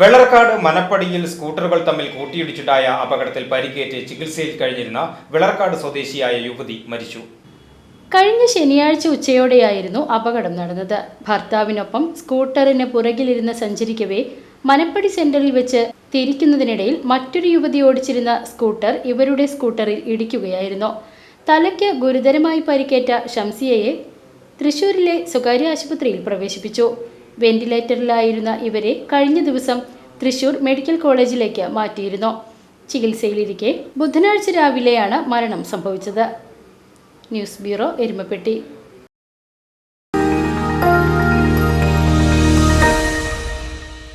വെള്ളർക്കാട് മനപ്പടിയിൽ സ്കൂട്ടറുകൾ തമ്മിൽ കൂട്ടിയിടിച്ചുണ്ടായ അപകടത്തിൽ പരിക്കേറ്റ് ചികിത്സയിൽ കഴിഞ്ഞിരുന്ന വെള്ളർക്കാട് സ്വദേശിയായ യുവതി മരിച്ചു. കഴിഞ്ഞ ശനിയാഴ്ച ഉച്ചയോടെയായിരുന്നു അപകടം നടന്നത്. ഭർത്താവിനൊപ്പം സ്കൂട്ടറിന് പുറകിലിരുന്ന് സഞ്ചരിക്കവേ മനപ്പടി സെന്ററിൽ വെച്ച് തിരിക്കുന്നതിനിടയിൽ മറ്റൊരു യുവതി ഓടിച്ചിരുന്ന സ്കൂട്ടർ ഇവരുടെ സ്കൂട്ടറിൽ ഇടിക്കുകയായിരുന്നു. തലയ്ക്ക് ഗുരുതരമായി പരിക്കേറ്റ ഷംസിയയെ തൃശൂരിലെ സ്വകാര്യ ആശുപത്രിയിൽ പ്രവേശിപ്പിച്ചു. വെന്റിലേറ്ററിലായിരുന്ന ഇവരെ കഴിഞ്ഞ ദിവസം തൃശൂർ മെഡിക്കൽ കോളേജിലേക്ക് മാറ്റിയിരുന്നു. ചികിത്സയിലിരിക്കെ ബുധനാഴ്ച രാവിലെയാണ് മരണം സംഭവിച്ചത്. News bureau Erumapetty.